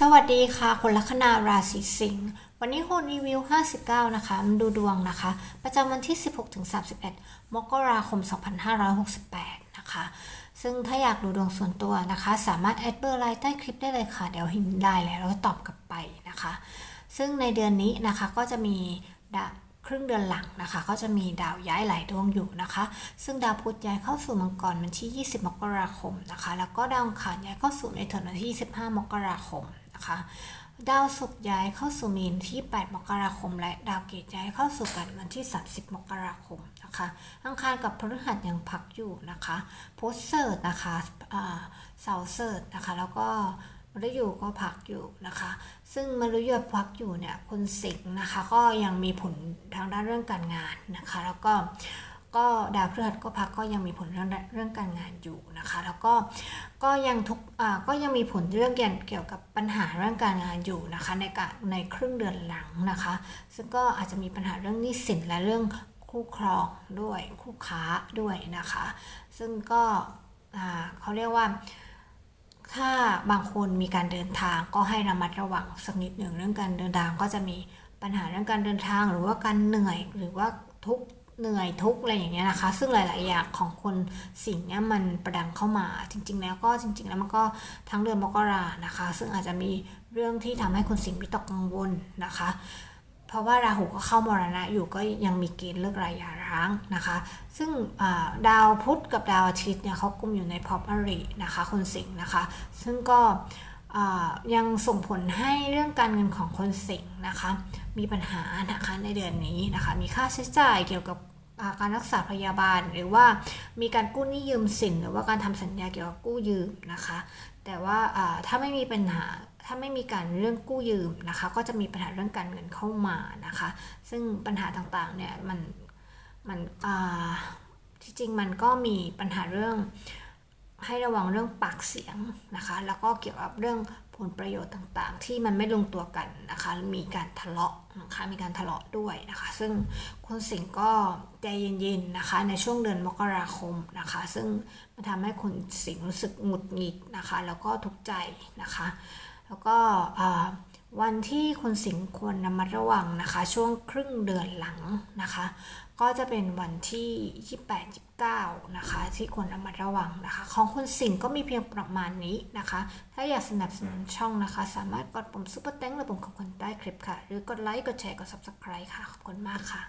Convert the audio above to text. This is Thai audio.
สวัสดีค่ะ คนลัคนาราศีสิงห์วันนี้คนรีวิว 59 นะคะมดูดวงนะคะ ประจำวันที่ 16-31 มกราคม 2568 นะคะ ซึ่งถ้าอยากดูดวงส่วนตัวนะคะ สามารถแอดเบอร์ไลน์ใต้คลิปได้เลยค่ะ เดี๋ยวหินได้แล้วแล้วก็ตอบกลับไปนะคะ ซึ่งในเดือนนี้นะคะก็จะมีดาครึ่งเดือนหลังนะคะ ก็จะมีดาวย้ายหลายดวงอยู่นะคะ ซึ่งดาวพุธย้ายเข้าสู่มังกรวันที่ 20 มกราคมนะคะ แล้วก็ดาวอังคารย้ายเข้าสู่ในถุนวันที่ 25 มกราคม นะคะ ดาวศุกร์ย้ายเข้าสู่มีนที่ 8 มกราคม และดาวเกตย้ายเข้าสู่กันวันที่ 30 มกราคมนะคะอังคารกับพฤหัสยังพักอยู่นะคะโพุธเสิร์ตนะคะเสาเสิร์ตนะคะ แล้วก็มฤยูก็พักอยู่นะคะ ซึ่งมฤยูพักอยู่เนี่ยคนสิงห์นะคะ ก็ยังมีผลทางด้านเรื่องการงานนะคะ แล้วก็ ก็ดาวพฤหัสก็พักก็ยังมีผลเรื่องเรื่องการงานอยู่นะคะ แล้วก็ก็ยังทุกอ่าก็ยังมีผลเรื่องเกี่ยวเกี่ยวกับปัญหาเรื่องการงานอยู่นะคะ ในกะในครึ่งเดือนหลังนะคะ ซึ่งก็อาจจะมีปัญหาเรื่องหนี้สินและเรื่องคู่ครองด้วยคู่ค้าด้วยนะคะ ซึ่งก็อ่าเขาเรียกว่าถ้าบางคนมีการเดินทางก็ให้ระมัดระวังสักนิดหนึ่งเรื่องการเดินทางก็จะมีปัญหาเรื่องการเดินทางหรือว่าการเหนื่อยหรือว่าทุก เหนื่อยทุกอะไรอย่างเงี้ยนะคะ ซึ่งหลาย ๆ อย่างของคนสิ่งเนี้ยมันประดังเข้ามา จริง ๆ แล้วก็จริง ๆ แล้วมันก็ทั้งเดือนมกรานะคะ ซึ่งอาจจะมีเรื่องที่ทำให้คนสิงวิตกกังวลนะคะ เพราะว่าราหูก็เข้ามรณะอยู่ก็ยังมีเกณฑ์เลิกรายาร้างนะคะ ซึ่งาดาวพุธกับดาวอาทิตย์เนี่ยเขากุมอยู่ในพอรินะคะ คนสิงห์นะคะ ซึ่งก็ ยังส่งผลให้เรื่องการเงินของคนสิงห์นะคะ มีปัญหานะคะในเดือนนี้นะคะ มีค่าใช้จ่ายเกี่ยวกับาการรักษาพยาบาลหรือว่ามีการกู้หนี้ยืมสินหรือว่าการทำสัญญาเกี่ยวกับกู้ยืมนะคะ แต่ว่าถ้าไม่มีปัญหาถ้าไม่มีการเรื่องกู้ยืมนะคะ ก็จะมีปัญหาเรื่องการเงินเข้ามานะคะ ซึ่งปัญหาต่างๆเนี่ยมันมันที่จริงมันก็มีปัญหาเรื่อง ให้ระวังเรื่องปากเสียงนะคะ แล้วก็เกี่ยวกับเรื่องผลประโยชน์ต่างๆ ที่มันไม่ลงตัวกันนะคะ มีการทะเลาะนะคะ มีการทะเลาะด้วยนะคะ ซึ่งคนสิงห์ก็ใจเย็นๆนะคะ ในช่วงเดือนมกราคมนะคะ ซึ่งมันทำให้คนสิงห์รู้สึกหงุดหงิดนะคะ แล้วก็ทุกข์ใจนะคะ แล้วก็อ วันที่คนสิงห์ควรระมัดระวังนะคะ ช่วงครึ่งเดือนหลังนะคะ ก็จะเป็นวันที่ 28 29 นะคะ ที่ควรระมัดระวังนะคะ ของคนสิงห์ก็มีเพียงประมาณนี้นะคะ ถ้าอยากสนับสนุนช่องนะคะ สามารถกดปุ่มซุปเปอร์แตงหรือปุ่มขอบคุณใต้คลิปค่ะ หรือกดไลค์กดแชร์กด subscribe ค่ะ ขอบคุณมากค่ะ